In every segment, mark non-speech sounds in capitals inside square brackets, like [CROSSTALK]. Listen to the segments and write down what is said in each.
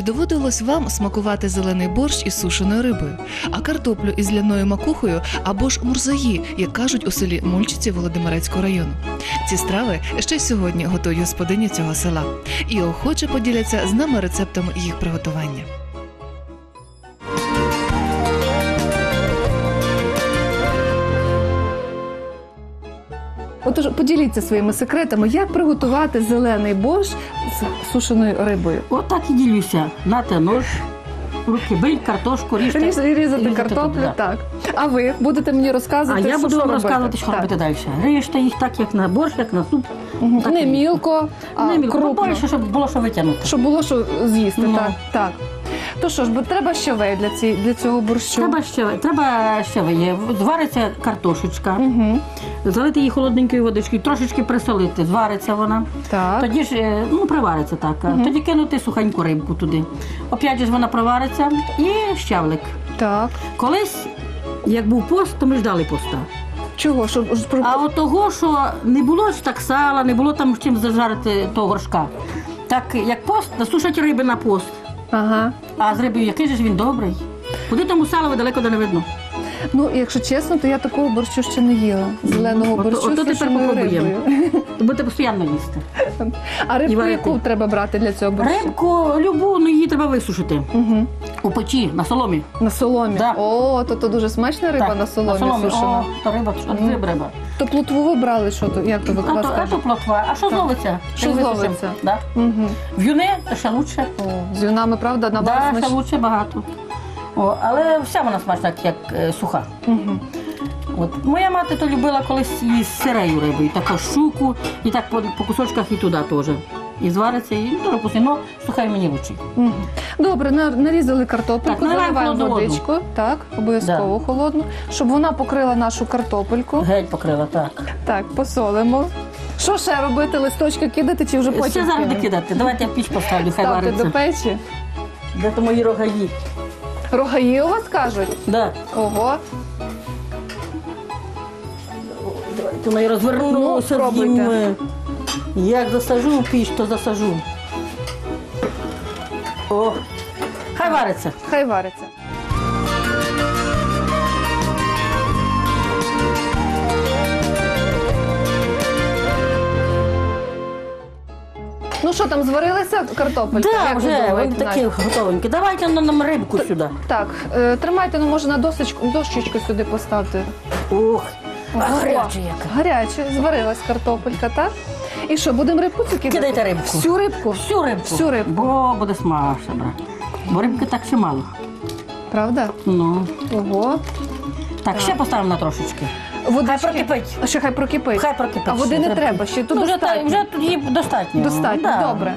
Чи доводилось вам смакувати зелений борщ із сушеною рибою, а картоплю із ляною макухою або ж мурзаї, як кажуть у селі Мульчиці Володимирецького району? Ці страви ще сьогодні готують господині цього села і охоче поділяться з нами рецептами їх приготування. Отож, поділіться своїми секретами, як приготувати зелений борщ з сушеною рибою. Отак і ділюся. Нате нож, руки бий, картошку, ріжте. Різ, різати різати картоплю, туди, так. А ви будете мені розказувати? А я що, буду вам робити? розказувати, що Так. робити далі. Ріжте їх так, як на борщ, як на суп. Мгм. Так Не і- мілко, а Не мілко, крупно. більше, щоб було що витягнути. Щоб було що з'їсти, Ну. так. так. То що ж, бо треба щавель для, ці, для цього борщу. Треба ще, треба ще. Звариться картошечка, Угу. залити її холодненькою водичкою, трошечки присолити, звариться вона. Так. Тоді ж е, ну, привариться так. Тоді кинути сухеньку рибку туди. Опять же ж вона провариться і щавлик. так. Колись, як був пост, то ми ждали поста. Чого? Щоб. А от того, що не було ж так сала, не було там з чим зажарити того горшка. Так як пост, насушать риби на пост. Ага. А з рибою який же ж він добрий. Куди тому салове далеко де не видно. Ну, якщо чесно, то я такого борщу ще не їла. Зеленого Ото- борщу ото тепер попробуємо. То [LAUGHS] будете постійно їсти. А рибку яку треба брати для цього борщу? Рибку любу, ну її треба висушити. Угу. У печі, на соломі. На соломі. Да. О, то, то дуже смачна риба Так, на соломі, О, сушена. то риба, що Мгм. риба, риба. То плотву ви брали, що то? Як то ви А то, а кажете? плотва. А що Так. зловиться? Що Як висушимо? зловиться? Да. Угу. В'юни ще лучше. О, з юнами, правда, на Да, ще лучше багато. О, але вся вона смачна, як е, суха. Угу. От. Моя мати то любила колись і з сирею рибою, таку щуку, і так по, по кусочках і туди теж. І звариться, і ну, вкусно, сухай мені лучше. Угу. Добре, на- нарізали картопельку, Так, наливаємо заливаємо холодну воду. водичку, так, обов'язково холодну, щоб вона покрила нашу картопельку. Геть покрила, так. Так, посолимо. Що ще робити? Листочки кидати чи вже потім? Ще зараз не кинемо? кидати. Давайте я піч поставлю, хай Ставте вариться. до печі. Де то мої рогаї? Рогаї у вас кажуть? Да. Ого. То я розверну Ну, спробуйте. Як засажу в піч, то засажу. О, хай вариться. Хай вариться. Ну що там, зварилася картопелька? Так, Як ви вже думаєте, вони такі Надя? готовенькі. Давайте на нам рибку сюди. Так, е, тримайте, ну може на досочку, дощечку сюди поставте. Ух, а Ого. гаряче яка. Гаряче, зварилась картопелька, так? І що, будемо рибку цю кидати? Кидайте рибку. Всю рибку? Всю рибку. Всю рибку. Бо буде смачно, брат. Бо рибки так ще мало. Правда? Ну. Ого. Так, ще поставимо на трошечки. Водички. Хай прокипить. А ще хай прокипить. Хай прокипить. А води ще не треба, ще тут ну, вже, достатньо. та- вже тут її достатньо. Достатньо, Да. добре.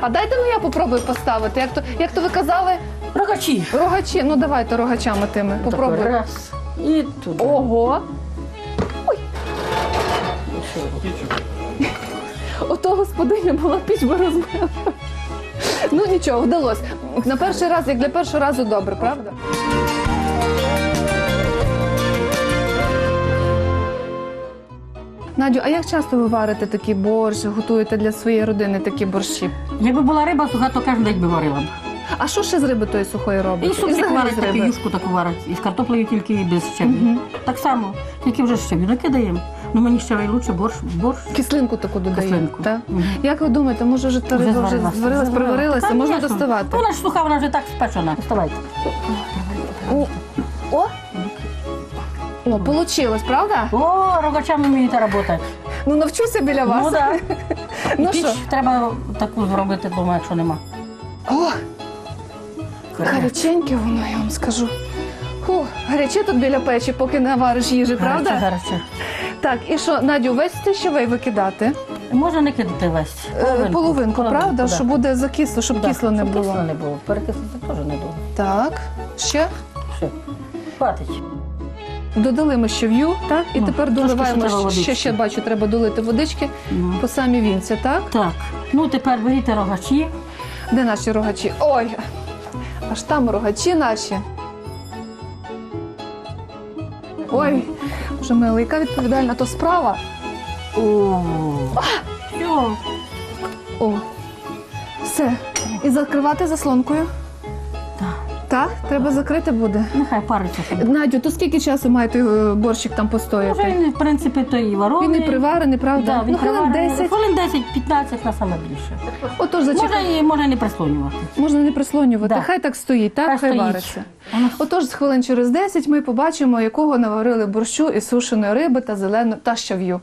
А дайте ну я попробую поставити. Як то, як то ви казали, Рогачі. рогачі. Ну давайте рогачами тими. Попробуй. Раз. І туди. Ого. Ото господиня була піч би розбила. Ну нічого, вдалося. На перший раз, як для першого разу добре, правда? Надю, а як часто ви варите такий борщ, готуєте для своєї родини такі борщі? Якби була риба суха, то кожен день би варила б. А що ще з риби тої сухої робите? І супчик варить, таку юшку таку варить. І з картоплею тільки і без щебню. Мгм. Так само, тільки вже щебню накидаємо. Ну мені ще лучше борщ, борщ. Кислинку таку додаємо. Кислинку. Так? Мгм. Як ви думаєте, може вже та Вже риба вже зварилася. зварилась, Зварила. приварилася, можна доставати? Вона ж суха, вона вже так спечена. Доставайте. О, о, о, получилось, правда? О, рогачами вмієте працювати. Ну навчуся біля вас. Ну так. [LAUGHS] Ну Піч що? треба таку зробити вдома, якщо нема. О, гаряченьке воно, я вам скажу. Фу, гаряче тут біля печі, поки не вариш їжі, правда? Гаряче, гаряче. Так, і що, Надю, весь тищовий викидати? Можна не кидати весь. Е, Половинку, правда? да. Що буде закисло, щоб Да, кисло не щоб було. Кисло не було. Перекислити теж не було. Так, ще Все. Хватить. додали ми ще в'ю, так? І Ну, тепер трошки доливаємо ще треба ще, ще, водички. ще бачу, треба долити водички Ну. по самі вінці, так? Так. Ну тепер беріть рогачі. Де наші рогачі? Ой, аж там рогачі наші. Ой, вже милий, яка відповідальна то справа. О. О, все, І закривати заслонкою. Так. Треба закрити буде. Нехай париться. собі. Надю, то скільки часу має той е, борщик там Може, постояти? він, в принципі, то і Він варений. не приварений, правда? Да, він ну, хвилин приварений. 10. Хвилин 10-15 на саме більше. Отож. Можна і не прислонювати. Можна не прислонювати. Да. Хай так стоїть, так? Хай, Хай стоїть. вариться. Воно Отож, з хвилин через 10 ми побачимо, якого наварили борщу із сушеної риби та зелену та щав'ю.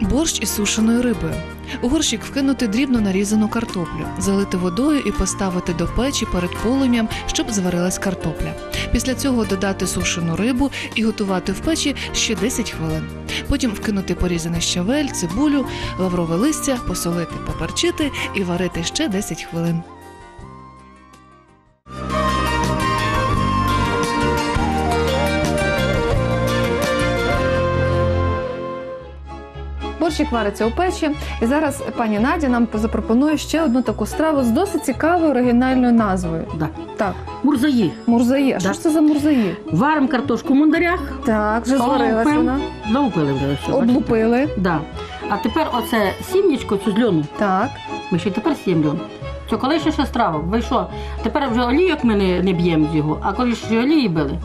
Борщ із сушеною рибою. У горщик вкинути дрібно нарізану картоплю, залити водою і поставити до печі перед полум'ям, щоб зварилась картопля. Після цього додати сушену рибу і готувати в печі ще 10 хвилин. Потім вкинути порізаний щавель, цибулю, лаврове листя, посолити, поперчити і варити ще 10 хвилин. Борщик вариться у печі, і зараз пані Надя нам запропонує ще одну таку страву з досить цікавою оригінальною назвою. Да. Так, Мурзаї. мурзаї. А що ж це за мурзаї? Варимо картошку в мундарях, Так, вже зварилась вона. залупили вже все. бачите? Облупили. Да. А тепер оце сім'ячко цю з льону. Так. Ми ще й тепер сіємо льон. Це коли ще ще страва. Ви що? Тепер вже олійок ми не, не б'ємо з його, а коли ще олії били.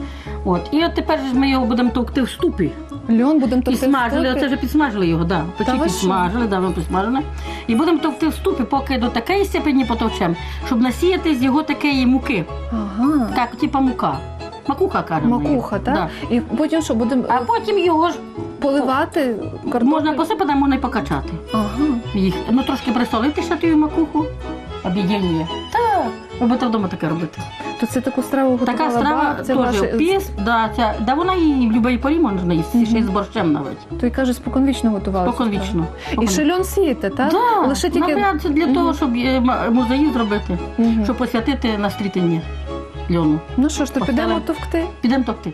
От. І от тепер ж ми його будемо товкти в ступі. Льон будемо І товкти в ступі. оце вже підсмажили його, да. Ви що? підсмажили, да, підсмажене. І будемо товкти в ступі, поки до такої степені потовчемо, щоб насіяти з його такої муки. Ага. Так, типа мука. Макуха кажемо. її. Макуха, так? Да. І потім що будемо А потім його ж поливати картоплю? можна посипати, а можна і покачати. Ага. Їх. Ну трошки присолити ще ту макуху. Об'єднання. Так. Ви будете вдома таке робити. То це таку страву готувала Така страва бабця теж ваша. піс, да, ця, да вона її в будь-якій порі можна їсти, ще й з борщем навіть. То й каже, споконвічно готувала. Споконвічно. І Споконвічно. шельон сієте, так? Да, Лише тільки. навряд це для того, щоб е, м- музеї зробити, Мгм. щоб посвятити на стрітині льону. Ну що ж, то підемо товкти. Підемо топти.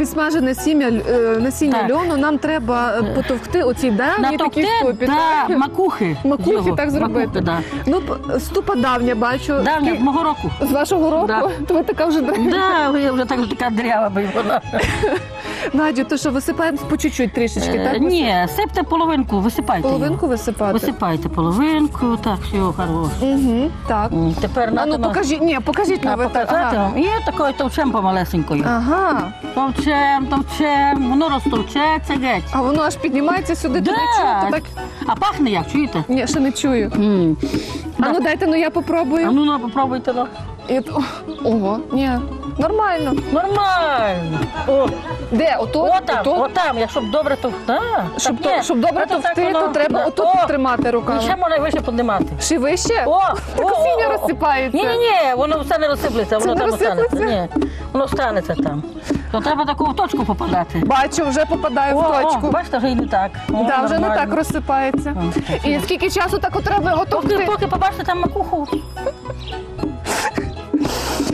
Підсмажене сім'я, е, насіння Так. льону нам треба е, потовкти оці давні такі ступі. та так? макухи. Макухи його. так зробити. Макухи, да. Ну, п- ступа давня, бачу. Давня, Ки- мого року. З вашого року? Да. [LAUGHS] То ви така вже. Да, я вже так така дрява би вона. [LAUGHS] Надю, то що висипаємо по чуть-чуть трішечки, Е, так? Ні, сипте половинку, висипайте. Половинку висипати? Висипайте половинку, так, все хороше. Угу, так. М, Тепер А ну покажіть, ні, покажіть А, на ви так. показати Ага. вам. І такою товчем помалесенькою. ага. Товчем, товчем, воно розтовчеться геть. А воно аж піднімається сюди, туди чую, то так. А пахне як, чуєте? Ні, ще не чую. М. А ну дайте, ну я попробую. А ну, ну попробуйте. Ну. І Ого, ні. Нормально. Нормально. О, Де? Отут? отам, Отут? отам, якщо б добре то. Да, Щоб, так, то, щоб добре А то так товкти, то треба да. отут О, тримати І руками. ще можна вище піднімати. Ще вище? О, Так о, о, о. розсипається. Ні, ні, ні, воно все не розсиплеться, воно не там останеться. розсиплеться? Ні, воно станеться там. То треба таку в точку попадати. Бачу, вже попадаю в О, точку. О, бачите, вже і не так. О, Да, вже не нормально. так розсипається. О, І скільки часу так от треба Поки, поки побачите там макуху.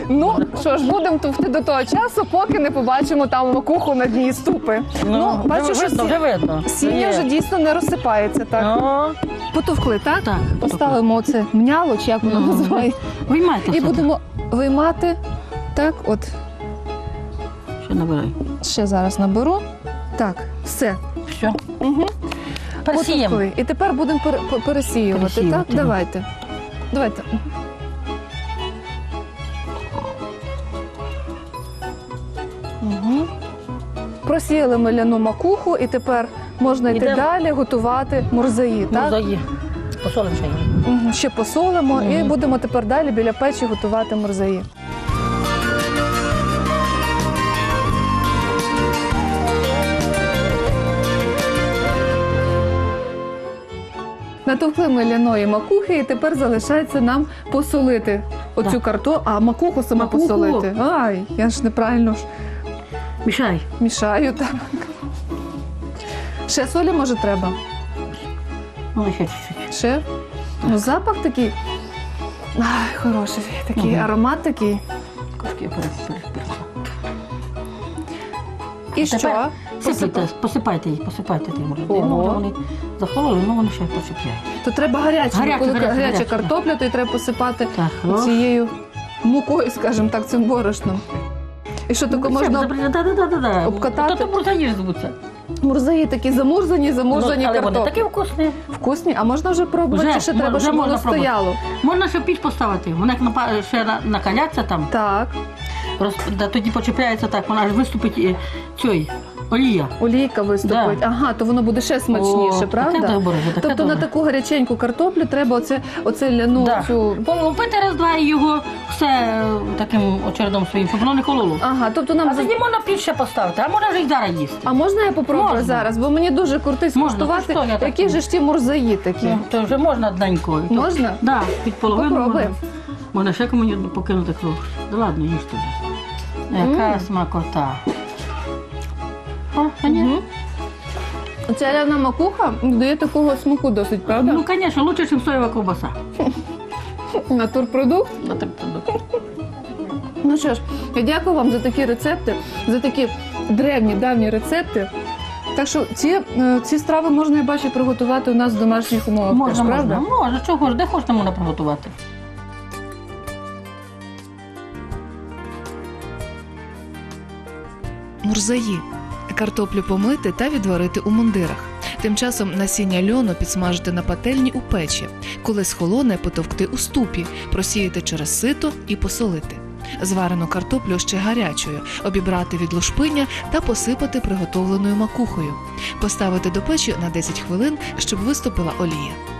Ну що ж, будемо товкти до того часу, поки не побачимо там макуху на дні ступи. Ну, бачу, вже що видно, сі- вже видно. сім'я Є. вже дійсно не розсипається так. Ну, Потовкли, так? так. Поставимо оце мняло, чи як воно Ну. називається. Виймайте І все. будемо виймати. Так, от Ще набирай. ще зараз наберу. Так, все. Все. Угу. Пересіємо. Потовкли. І тепер будемо пере- пересіювати, Пересіювати, так? да. Давайте. Давайте. Просіяли ми ляну макуху, і тепер можна йти Ідемо. далі готувати мурзаї. Так? Мурзаї. Посолимо ще її. Мгм, Ще посолимо і Мгм. будемо тепер далі біля печі готувати мурзаї. Натовкли ми ляної макухи, і тепер залишається нам посолити оцю Так. а макуху саме Макуху. посолити. Ай, я ж неправильно ж Мішай. мішаю так. Ще солі може треба? Ну, ще чуть-чуть. Ще? Ну, запах такий. Ай, хороший, такий Мгм. аромат такий. Трошки я пере- пере- пере- І Тепер що? Сипайте, посипайте її, посипайте ті морозини. Ого. Ну, вже вони захололи, ну вони ще посипляють. То треба гаряче, Гаряче, коли гаряче, гаряча гаряче. картопля, то й треба посипати Так, о. цією мукою, скажімо так, цим борошном. І що таке можна обкатати? То мурзаї звуться. мурзаї такі замурзані, замурзані Ну, але вони картоплі. такі вкусні. Вкусні, а можна вже пробувати, чи ще треба, вже щоб воно пробувати. стояло? Можна ще в піч поставити. Вона як напа- ще на- накаляться там, Так, роз... да, тоді почепляється так, вона ж виступить е, цей, олія. олійка виступить. Да. Ага, то воно буде ще смачніше, О, правда? Таке добре, таке Тобто на таку гаряченьку картоплю треба оце, оце ляну Да. цю. Полупити раз-два і його все е, таким очередом своїм, щоб воно не хололо. Ага, тобто нам А за- тоді можна піч ще поставити, а можна вже й зараз їсти. А можна я попробую Можна. зараз? Бо мені дуже Можна, скуштувати, так які ж ті мурзаї такі. Ну, То вже можна дненько. І то- Можна? Да, під половину Попробуємо. можна. Можна ще комусь покинути кров. Да ладно, їжте. Яка Мм. смакота. О, а ні? Мгм. Ця ляна макуха дає такого смаку досить, правда? Ну, звісно, лучше, ніж соєва ковбаса. [LAUGHS] Натурпродукт. На так туди. Ну що ж, я дякую вам за такі рецепти, за такі древні, давні рецепти. Так що ці, е, ці страви можна, я бачу, приготувати у нас в домашніх умовах. Можна, теж, правда? можна. Можна, чого ж, де хочете можна приготувати. Мурзаї. Картоплю помити та відварити у мундирах. Тим часом насіння льону підсмажити на пательні у печі. Коли схолоне, потовкти у ступі, просіяти через сито і посолити. Зварену картоплю ще гарячою, обібрати від лушпиння та посипати приготовленою макухою. Поставити до печі на 10 хвилин, щоб виступила олія.